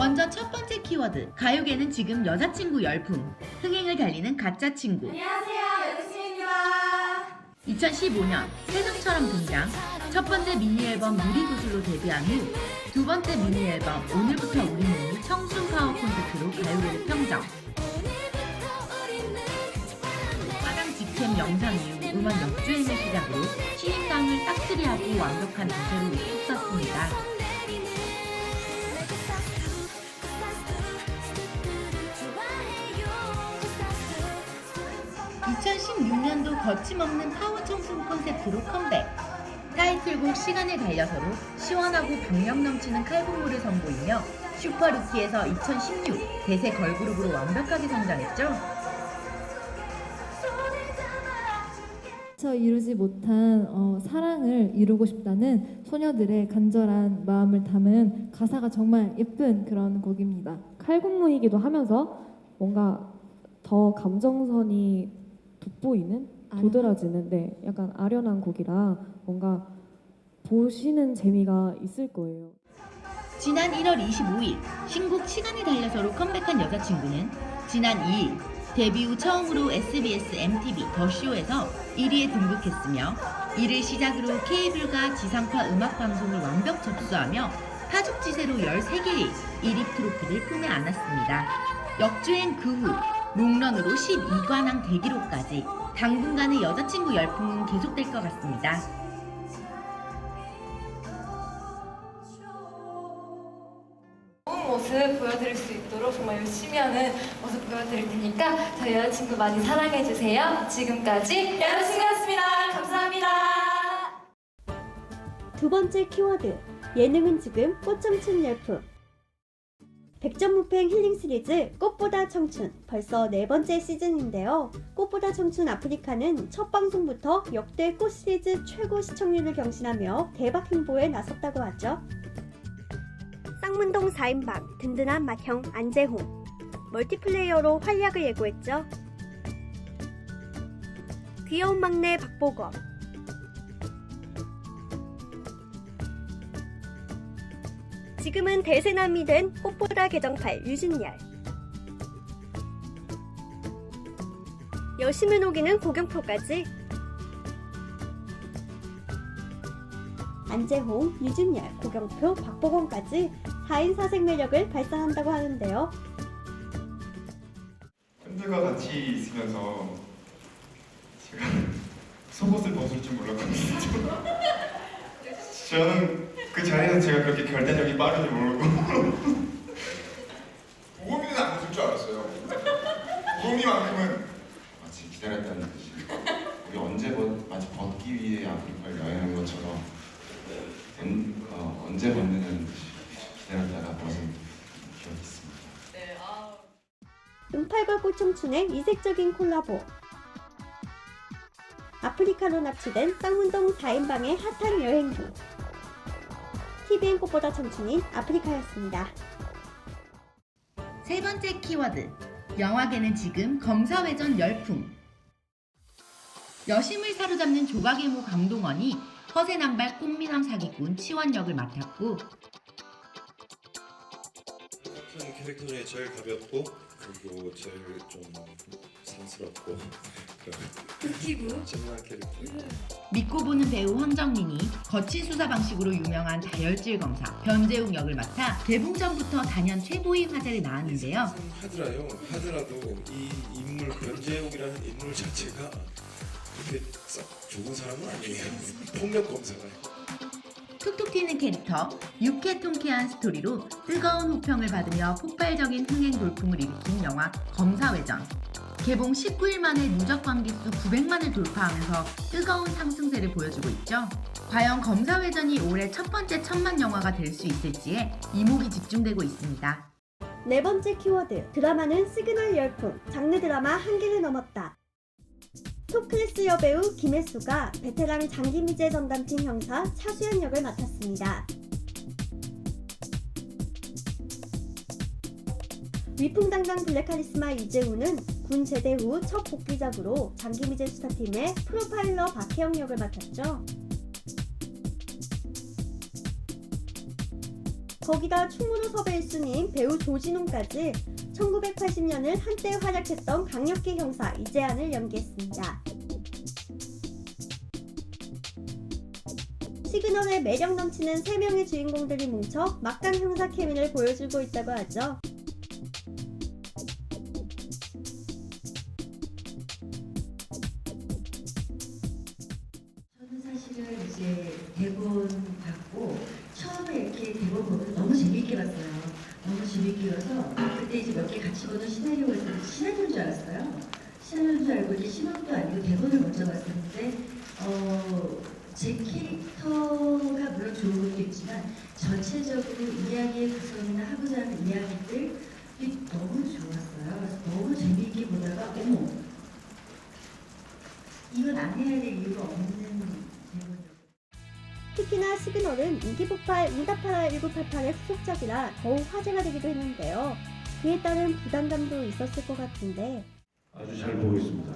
먼저 첫 번째 키워드. 가요계는 지금 여자친구 열풍. 흥행을 달리는 가짜 친구. 안녕하세요, 여자친구입니다. 2015년 세상처럼 등장. 첫 번째 미니 앨범 누리구슬로 데뷔한 후 두 번째 미니 앨범 오늘부터 우리는 청순 파워 콘서트로 가요계를 평정. 화장 직캠 영상 이후 음원 역주행을 시작으로 신인당을 싹쓸이하고 완벽한 자세로 이끌었습니다. 2016년도 거침없는 파워 청순 콘셉트로 컴백. 타이틀곡 시간을 달려서로 시원하고 박력 넘치는 칼군무를 선보이며 슈퍼루키에서 2016 대세 걸그룹으로 완벽하게 성장했죠. 저 이루지 못한 어, 사랑을 이루고 싶다는 소녀들의 간절한 마음을 담은 가사가 정말 예쁜 그런 곡입니다. 칼군무이기도 하면서 뭔가 더 감정선이 돋보이는 도드라지는 네 약간 아련한 곡이라 뭔가 보시는 재미가 있을 거예요. 지난 1월 25일 신곡 시간이 달려서로 컴백한 여자친구는 지난 2일 데뷔 후 처음으로 SBS MTV 더쇼에서 1위에 등극했으며 이를 시작으로 케이블과 지상파 음악 방송을 완벽 접수하며 파죽지세로 13개의 1위 트로피를 품에 안았습니다. 역주행 그 후 롱런으로 12관왕 대기록까지 당분간의 여자친구 열풍은 계속될 것 같습니다. 좋은 모습 보여드릴 수 있도록 정말 열심히 하는 모습 보여드릴 테니까 저희 여자친구 많이 사랑해주세요. 지금까지 여자친구였습니다. 감사합니다. 두 번째 키워드 예능은 지금 꽃청춘 열풍 백전무팽 힐링 시리즈 꽃보다 청춘 벌써 네 번째 시즌인데요. 꽃보다 청춘 아프리카는 첫 방송부터 역대 꽃 시리즈 최고 시청률을 경신하며 대박 행보에 나섰다고 하죠. 쌍문동 4인방 든든한 맏형 안재홍 멀티플레이어로 활약을 예고했죠. 귀여운 막내 박보검 지금은 대세남이 된 꽃보다 개정팔 유진열 여심을 녹이는 고경표까지 안재홍, 유진열, 고경표, 박보검까지 4인 사색 매력을 발산한다고 하는데요. 팬들과 같이 있으면서 제가 속옷을 벗을 줄 몰랐거든요. 저는 그 자리에서 제가 그렇게 결단력이 빠른 줄 모르고. 보검이는 안 웃을 줄 알았어요. 보검이만큼은 마치 기다렸다는 듯이. 우리 언제 벗, 마치 벗기 위해 아프리카를 여행한 것처럼 언, 어, 언제 벗느냐는 듯이 기다렸다가 벗은 기억이 있습니다. 은팔과 꽃청춘의 이색적인 콜라보. 아프리카로 납치된 쌍문동 4인방의 핫한 여행기 TVN 꽃보다 청춘인 아프리카였습니다. 세 번째 키워드. 영화계는 지금 검사회전 열풍. 여심을 사로잡는 조각의 모 강동원이 허세 남발 꽃미남 사기꾼 치원 역을 맡았고 같은 캐릭터 중에 제일 가볍고 그리고 제일 좀 상스럽고 그런 재미난 캐릭터. 믿고 보는 배우 황정민이 거친 수사 방식으로 유명한 다혈질 검사 변재웅 역을 맡아 개봉 전부터 단연 최고의 화제를 낳았는데요. 참 하더라요. 하더라도 이 인물 변재욱이라는 인물 자체가 그렇게 썩 좋은 사람은 아니에요. 폭력 검사가요. 툭툭 튀는 캐릭터, 유쾌 통쾌한 스토리로 뜨거운 호평을 받으며 폭발적인 흥행 돌풍을 일으킨 영화 검사회전. 개봉 19일 만에 누적 관객수 900만을 돌파하면서 뜨거운 상승세를 보여주고 있죠. 과연 검사회전이 올해 첫 번째 천만 영화가 될 수 있을지에 이목이 집중되고 있습니다. 네 번째 키워드 드라마는 시그널 열풍 장르 드라마 한계를 넘었다. 톱클래스 여배우 김혜수가 베테랑 장기미제 전담팀 형사 차수연 역을 맡았습니다. 위풍당당 블랙카리스마 이재우는 군 제대 후 첫 복귀작으로 장기미제 수사팀의 프로파일러 박혜영 역을 맡았죠. 거기다 충무로 섭외 1순위인 배우 조진웅까지 1980년을 한때 활약했던 강력기 형사 이재한을 연기했습니다. 시그널의 매력 넘치는 3명의 주인공들이 뭉쳐 막강 형사 케미를 보여주고 있다고 하죠. 보면 너무 재밌게 봤어요. 너무 재밌게 봐서 그때 이제 몇 개 같이 보는 시나리오가 있었는데 시나리오인 줄 알았어요. 시나리오인 줄 알고 이제 신혼도 아니고 대본을 먼저 봤었는데 어, 제 캐릭터가 물론 좋은 것도 있지만 전체적으로 이야기의 구성이나 하고자 하는 이야기들이 너무 좋았어요. 그래서 너무 재미있게 보다가 어머 이건 안 해야 될 이유가 없는. 특히나 시그널은 인기 폭발 응답하라 1988의 후속작이라 더욱 화제가 되기도 했는데요. 그에 따른 부담감도 있었을 것 같은데 아주 잘 보고 있습니다.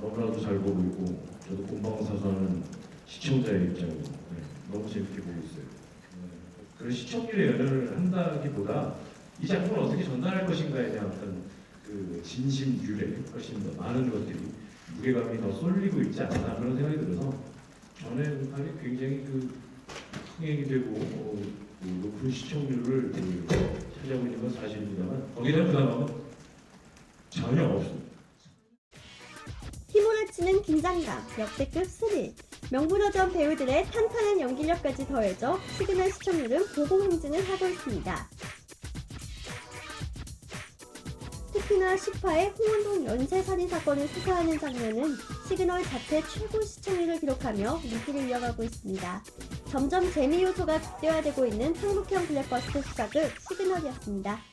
너무나도 잘 보고 있고 저도 본방사수하는 시청자의 입장으로 네, 너무 재밌게 보고 있어요. 네, 그런 시청률의 연연을 한다기보다 이 작품을 어떻게 전달할 것인가에 대한 어떤 그 진심률에 훨씬 더 많은 것들이 무게감이 더 쏠리고 있지 않나 그런 생각이 들어서 저는 판이 굉장히 그 흥행이 되고 어, 그 높은 시청률을 그 차지하고 있는 건 사실입니다만 거기에 대한 부담감은 전혀 없습니다. 휘몰아치는 긴장감, 역대급 스릴, 명불허전 배우들의 탄탄한 연기력까지 더해져 시그널 시청률은 고공행진을 하고 있습니다. 특히나 10화의 홍원동 연쇄살인 사건을 수사하는 장면은 시그널 자체 최고 시청률을 기록하며 인기를 이어가고 있습니다. 점점 재미 요소가 극대화되고 있는 한국형 블랙버스터 시작은 시그널이었습니다.